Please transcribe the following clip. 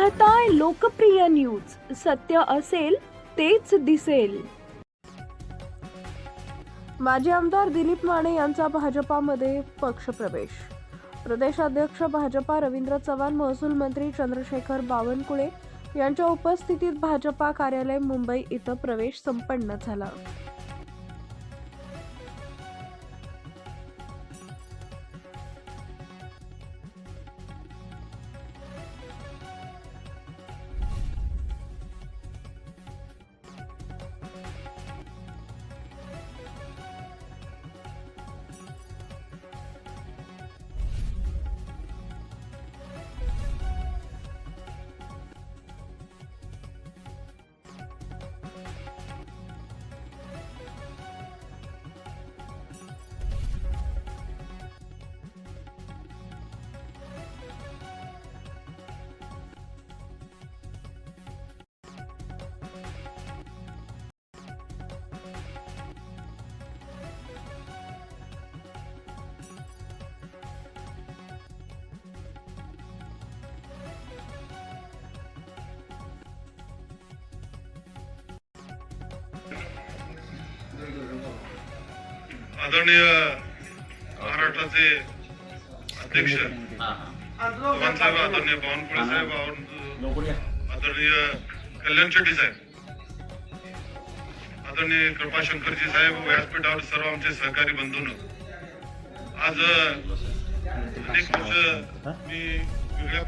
पाहताय लोकप्रिय न्यूज. सत्य असेल तेच दिसेल. माजी आमदार दिलीप माने यांचा भाजपामध्ये पक्षप्रवेश. प्रदेशाध्यक्ष भाजपा रवींद्र चव्हाण महसूल मंत्री चंद्रशेखर बावनकुळे यांच्या उपस्थितीत भाजपा कार्यालय मुंबई इथं प्रवेश संपन्न झाला. आदरणीय महाराष्ट्राचे अध्यक्ष साहेब आदरणीय बावनकुळे साहेब आदरणीय कल्याण शेट्टी साहेब आदरणीय कृपाशंकरजी साहेब व्यासपीठावर सर्व आमचे सहकारी बंधून आज अनेक वर्ष मी वेगळ्या